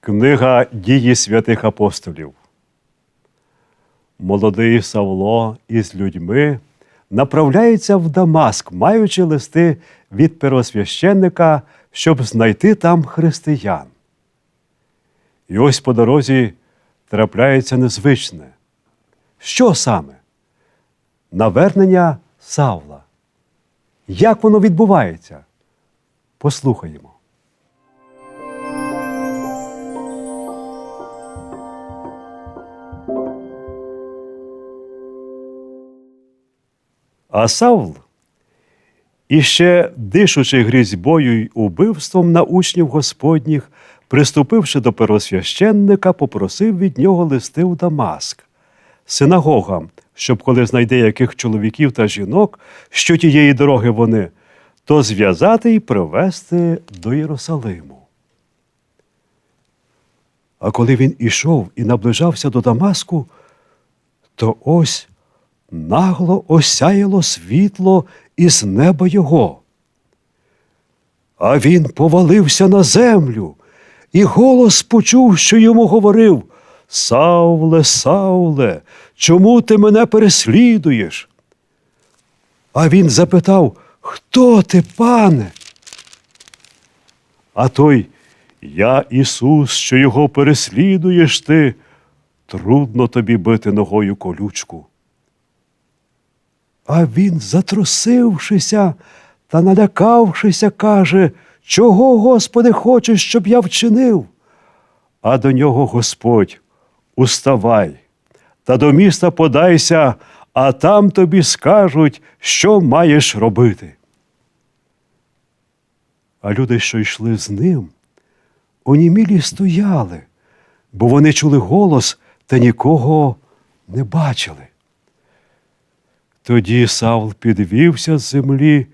Книга дії святих апостолів. Молодий Савло із людьми направляється в Дамаск, маючи листи від первосвященника, щоб знайти там християн. І ось по дорозі трапляється незвичне. Що саме? Навернення Савла. Як воно відбувається? Послухаємо. А Савл, іще дишучи грізьбою й убивством на учнів Господніх, приступивши до первосвященника, попросив від нього листи в Дамаск, синагогам, щоб коли знайде яких чоловіків та жінок, що тієї дороги вони, то зв'язати і привезти до Єрусалиму. А коли він ішов і наближався до Дамаску, то ось нагло осяяло світло із неба його. А він повалився на землю, і голос почув, що йому говорив Савле, Савле, чому ти мене переслідуєш? А він запитав, Хто ти, пане? А той, я Ісус, що його переслідуєш ти, трудно тобі бити ногою колючку. А він, затрусившися та налякавшися, каже, чого, Господи, хочеш, щоб я вчинив? А до нього Господь, уставай, та до міста подайся, а там тобі скажуть, що маєш робити. А люди, що йшли з ним, онімілі стояли, бо вони чули голос та нікого не бачили. Тоді Савл підвівся з землі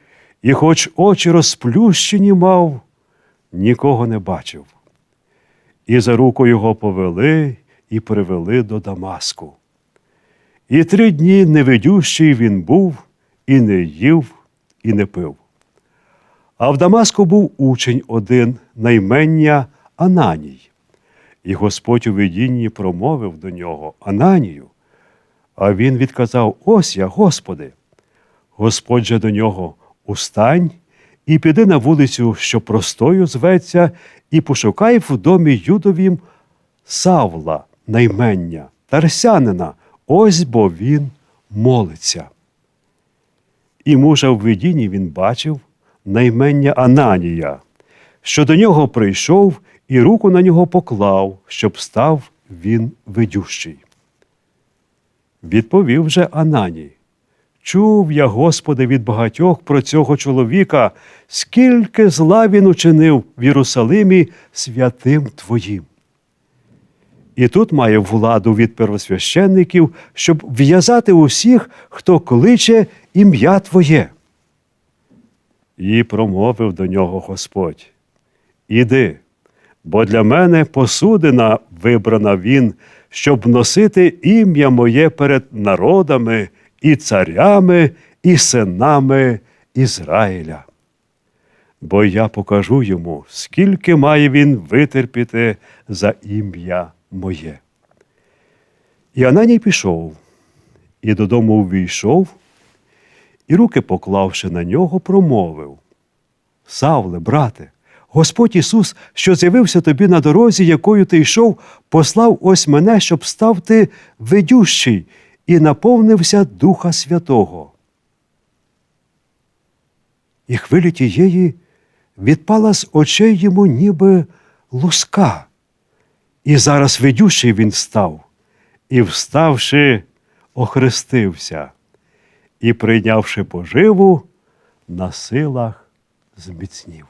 і, хоч очі розплющені мав, нікого не бачив. І за руку його повели і привели до Дамаску. І три дні невидющий він був, і не їв, і не пив. А в Дамаску був учень один, наймення Ананій. І Господь у видінні промовив до нього Ананію. А він відказав: Ось я, Господи. Господь же до нього устань і піди на вулицю, що простою зветься, і пошукай в домі Юдовім Савла, наймення, Тарсянина, ось бо він молиться. І мужа в видінні він бачив наймення Ананія, що до нього прийшов і руку на нього поклав, щоб став він видющий. Відповів же Ананій. Чув я, Господи, від багатьох про цього чоловіка, скільки зла він учинив в Єрусалимі святим Твоїм. І тут має владу від первосвященників, щоб в'язати усіх, хто кличе ім'я Твоє. І промовив до нього Господь: Іди, бо для мене посудина вибрана він, щоб носити ім'я моє перед народами і царями, і синами Ізраїля. Бо я покажу йому, скільки має він витерпіти за ім'я моє. І Ананій пішов, і додому увійшов, і руки поклавши на нього, промовив Савле, брате, Господь Ісус, що з'явився тобі на дорозі, якою ти йшов, послав ось мене, щоб став ти ведющий і наповнився Духа Святого. І хвилі тієї відпала з очей йому ніби луска. І зараз ведючий він став, і, вставши, охрестився, і, прийнявши поживу, на силах зміцнів.